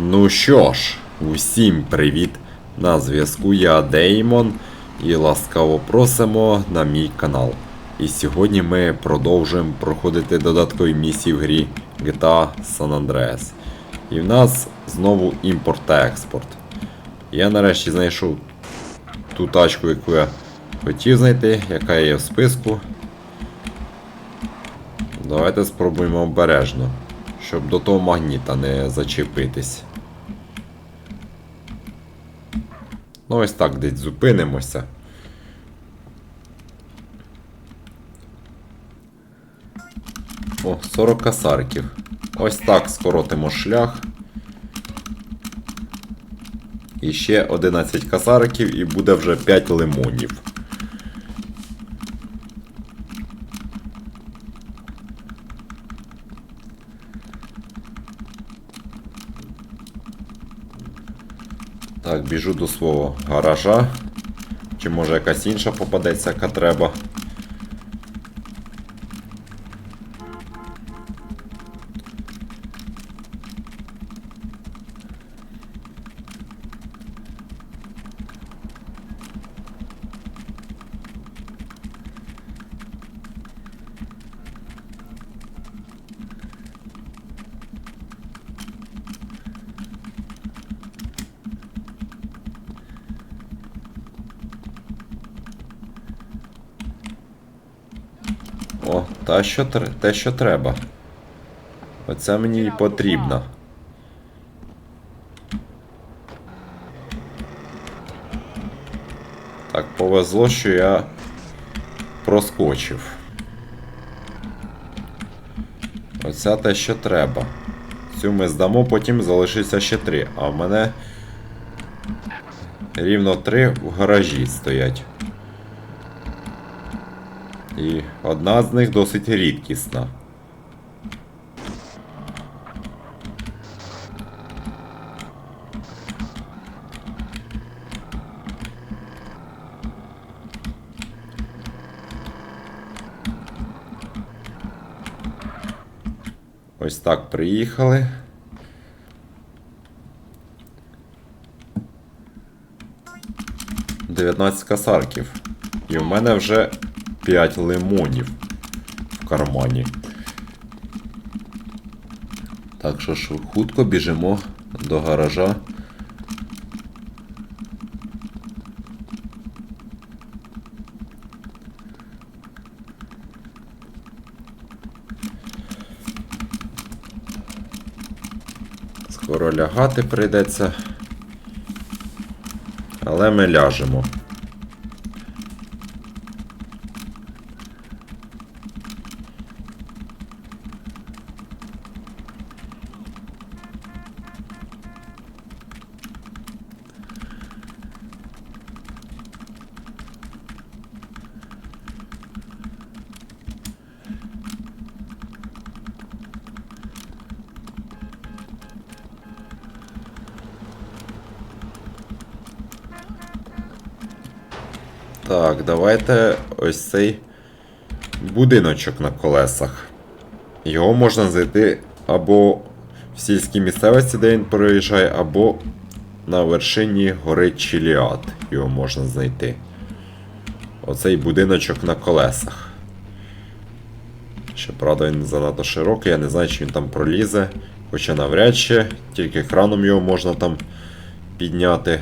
Ну що ж, усім привіт! На зв'язку я Деймон і ласкаво просимо на мій канал. І сьогодні ми продовжуємо проходити додаткові місії в грі GTA San Andreas. І в нас знову імпорт та експорт. Я нарешті знайшов ту тачку, яку я хотів знайти, яка є в списку. Давайте спробуємо обережно, щоб до того магніта не зачепитись. Ну ось так десь зупинимося. О, 40 касарків. Ось так скоротимо шлях. І ще 11 касариків і буде вже 5 лимонів. Так, біжу до свого гаража. Чи може якась інша попадеться, яка треба. О, та що те, що треба. Оце мені і потрібно. Так, повезло, що я проскочив. Оце те, що треба. Цю ми здамо, потім залишиться ще три. А в мене рівно три в гаражі стоять. І одна з них досить рідкісна. Ось так приїхали. Дев'ятнадцять касарків. І в мене вже 5 лимонів в кармані. Так що ж, хутко біжимо до гаража. Скоро лягати прийдеться. Але ми ляжемо. Так, давайте ось цей будиночок на колесах. Його можна знайти або в сільській місцевості, де він проїжджає, або на вершині гори Чіліат. Його можна знайти. Оцей будиночок на колесах. Щоправда, він занадто широкий, я не знаю, чи він там пролізе. Хоча навряд чи, тільки краном його можна там підняти.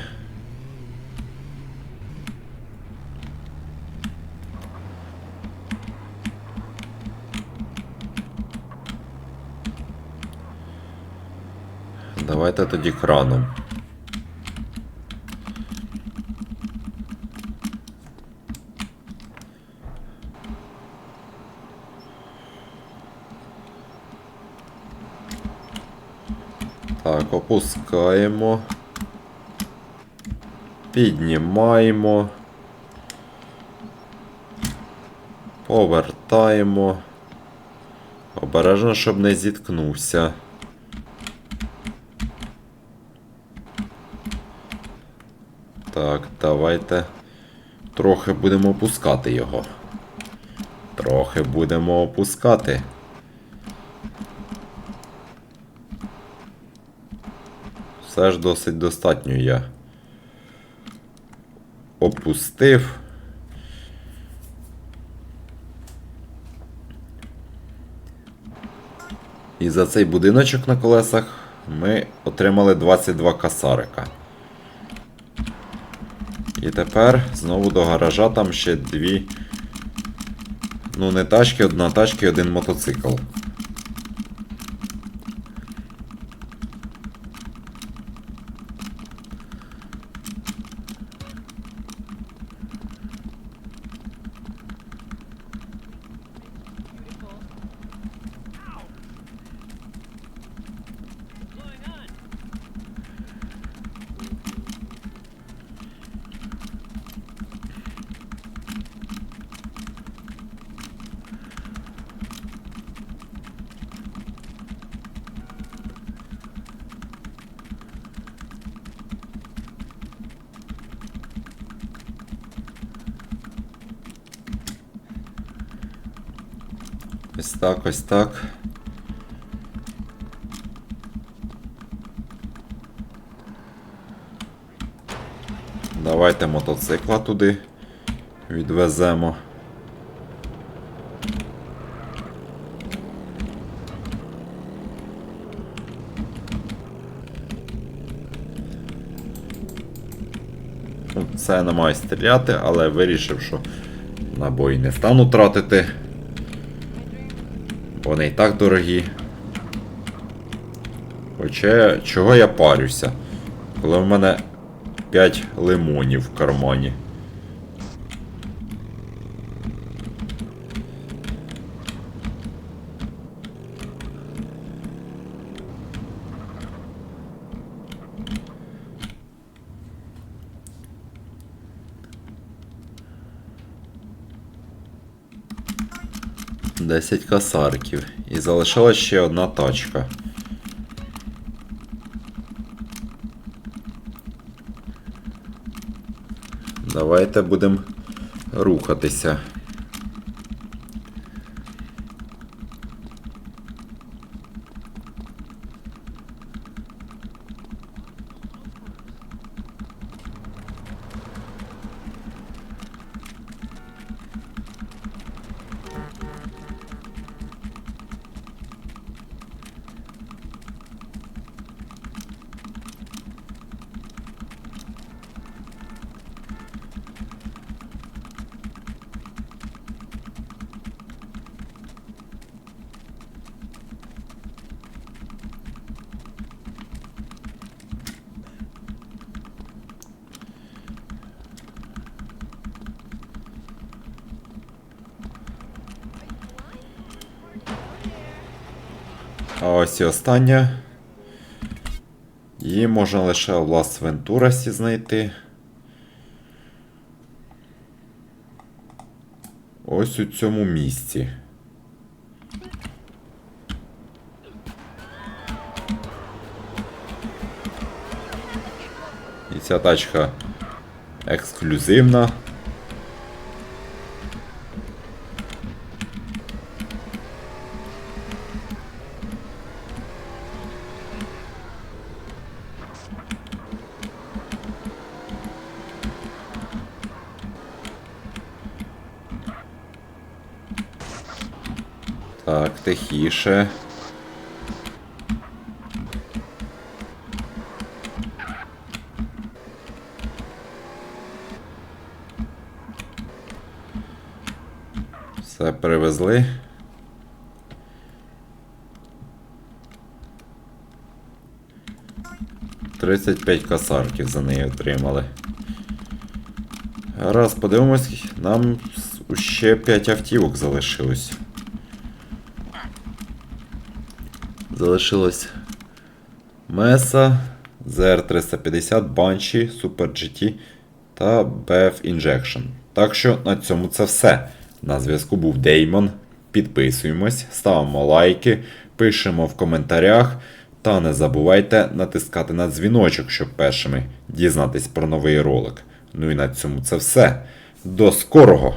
Давайте тоді краном. Так, опускаємо. Піднімаємо. Повертаємо. Обережно, щоб не зіткнувся. Так, давайте трохи будемо опускати його. Трохи будемо опускати. Все ж досить достатньо я опустив. І за цей будиночок на колесах ми отримали 22 касарика. І тепер знову до гаража там ще дві. Ну, не тачки, одна тачка і один мотоцикл. Ось так, ось так. Давайте мотоцикла туди відвеземо. Це не маю стріляти, але вирішив, що набої не стану тратити. Вони і так дорогі. Хоча чого я парюся? Коли в мене 5 лимонів в кармані. Десять косарків. І залишилась ще одна тачка. Давайте будемо рухатися. А ось і остання. Її можна лише в Лас Вентурасі знайти. Ось у цьому місці. І ця тачка ексклюзивна. Так, тихіше. Все привезли. Тридцять п'ять косарків за неї отримали. Раз, подивимось, нам ще 5 автівок залишилось. Залишилось Меса, ZR350, Banshee, Super GT та BF Injection. Так що на цьому це все. На зв'язку був Деймон. Підписуємось, ставимо лайки, пишемо в коментарях. Та не забувайте натискати на дзвіночок, щоб першими дізнатись про новий ролик. Ну і на цьому це все. До скорого!